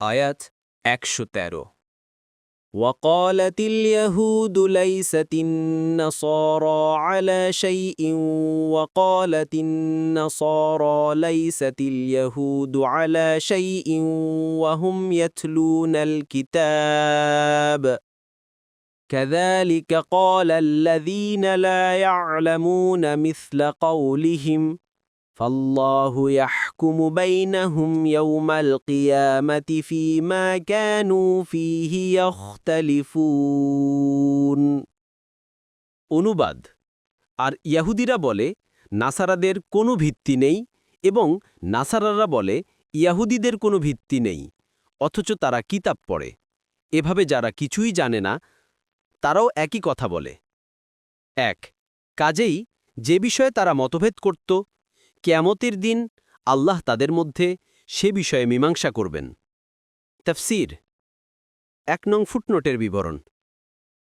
আয়াত একশো তেরো وقالت اليهود ليست النصارى على شيء وقالت النصارى ليست اليهود على شيء وهم يتلون الكتاب كذلك قال الذين لا يعلمون مثل قولهم فالله يحكم بينهم يوم القيامة فيما كانوا فيه يختلفون অনুবাদ আর ইয়াহুদিরা বলে নাসারাদের কোনো ভিত্তি নেই এবং নাসারারা বলে ইয়াহুদিদের কোনো ভিত্তি নেই অথচ তারা কিতাব পড়ে এভাবে যারা কিছুই জানে না তারাও একই কথা বলে এক কাজেই যে বিষয়ে তারা মতভেদ করত কেয়ামতের দিন আল্লাহ তাদের মধ্যে সে বিষয়ে মীমাংসা করবেন। তফসির, এক নং ফুটনোটের বিবরণ।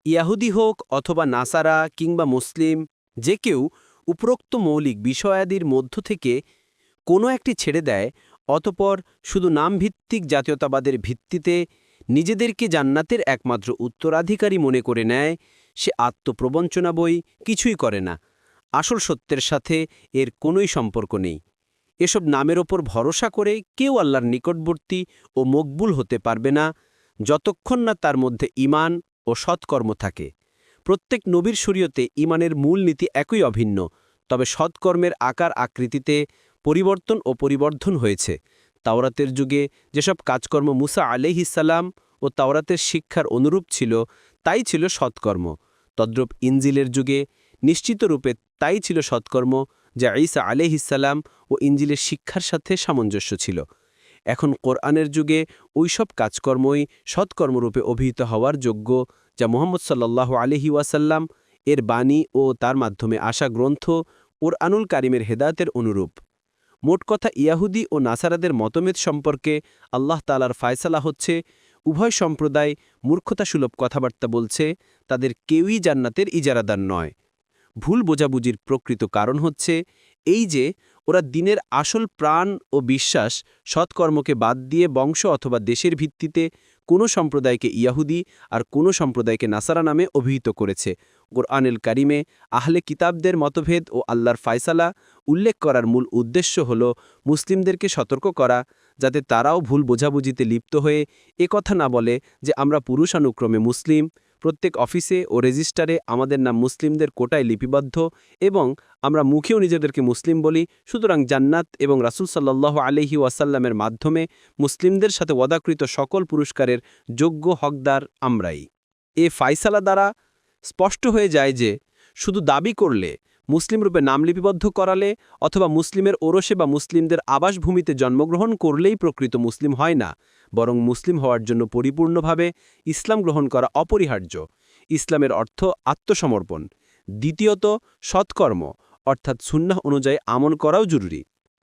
ইয়াহুদি হোক অথবা নাসারা কিংবা মুসলিম, যে কেউ উপরোক্ত মৌলিক বিষয়াদির মধ্য থেকে কোনো একটি ছেড়ে দেয়, অতপর শুধু নামভিত্তিক জাতীয়তাবাদের ভিত্তিতে নিজেদেরকে জান্নাতের একমাত্র উত্তরাধিকারী মনে করে নেয়, সে আত্মপ্রবঞ্চনা বই কিছুই করে না। আসল সত্যের সাথে এর কোনোই সম্পর্ক নেই। এসব নামের ওপর ভরসা করে কেউ আল্লাহর নিকটবর্তী ও মকবুল হতে পারবে না, যতক্ষণ না তার মধ্যে ইমান ও সৎকর্ম থাকে। প্রত্যেক নবীর শরীয়তে ইমানের মূল নীতি একই অভিন্ন, তবে সৎকর্মের আকার আকৃতিতে পরিবর্তন ও পরিবর্ধন হয়েছে। তাওরাতের যুগে যেসব কাজকর্ম মুসা আলেহিসাল্লাম ও তাওরাতের শিক্ষার অনুরূপ ছিল, তাই ছিল সৎকর্ম। তদ্রূপ ইনজিলের যুগে নিশ্চিতরূপে তাই ছিল সৎকর্ম যা ঈসা আলেহিসাল্লাম ও ইঞ্জিলের শিক্ষার সাথে সামঞ্জস্য ছিল। এখন কোরআনের যুগে ওইসব কাজকর্মই সৎকর্মরূপে অভিহিত হওয়ার যোগ্য যা মোহাম্মদ সাল্লাহ আলহি ওয়াসাল্লাম, এর বাণী ও তার মাধ্যমে আসা গ্রন্থ ওর আনুল কারিমের হেদায়তের অনুরূপ। মোট কথা, ইয়াহুদি ও নাসারাদের মতমেদ সম্পর্কে আল্লাহ তালার ফায়সালা হচ্ছে, উভয় সম্প্রদায় মূর্খতাসুলভ কথাবার্তা বলছে, তাদের কেউই জান্নাতের ইজারাদার নয়। ভুল বোঝাবুঝির প্রকৃত কারণ হচ্ছে এই যে ওরা দিনের আসল প্রাণ ও বিশ্বাস সৎকর্মকে বাদ দিয়ে বংশ অথবা দেশের ভিত্তিতে কোনো সম্প্রদায়কে ইয়াহুদি আর কোনো সম্প্রদায়কে নাসারা নামে অভিহিত করেছে। গোরআনেল কারিমে আহলে কিতাবদের মতভেদ ও আল্লাহর ফায়সালা উল্লেখ করার মূল উদ্দেশ্য হল মুসলিমদেরকে সতর্ক করা, যাতে তারাও ভুল বোঝাবুঝিতে লিপ্ত হয়ে কথা না বলে যে আমরা পুরুষানুক্রমে মুসলিম প্রত্যেক অফিসে ও রেজিস্টারে আমাদের নাম মুসলিমদের কোটায় লিপিবদ্ধ এবং আমরা মুখেও নিজেদেরকে মুসলিম বলি। সুতরাং জান্নাত এবং রাসুল সাল্লাহ আলহি ওয়াসাল্লামের মাধ্যমে মুসলিমদের সাথে ওদাকৃত সকল পুরস্কারের যোগ্য হকদার আমরাই। এ ফাইসালা দ্বারা স্পষ্ট হয়ে যায় যে, শুধু দাবি করলে মুসলিম রূপে নাম লিপিবদ্ধ করালে অথবা মুসলিমের ওরসে বা মুসলিমদের আবাসভূমিতে জন্মগ্রহণ করলেই প্রকৃত মুসলিম হয় না, বরং মুসলিম হওয়ার জন্য পরিপূর্ণভাবে ইসলাম গ্রহণ করা অপরিহার্য। ইসলামের অর্থ আত্মসমর্পণ। দ্বিতীয়ত, সৎকর্ম, অর্থাৎ সুন্নাহ অনুযায়ী আমল করাও জরুরি।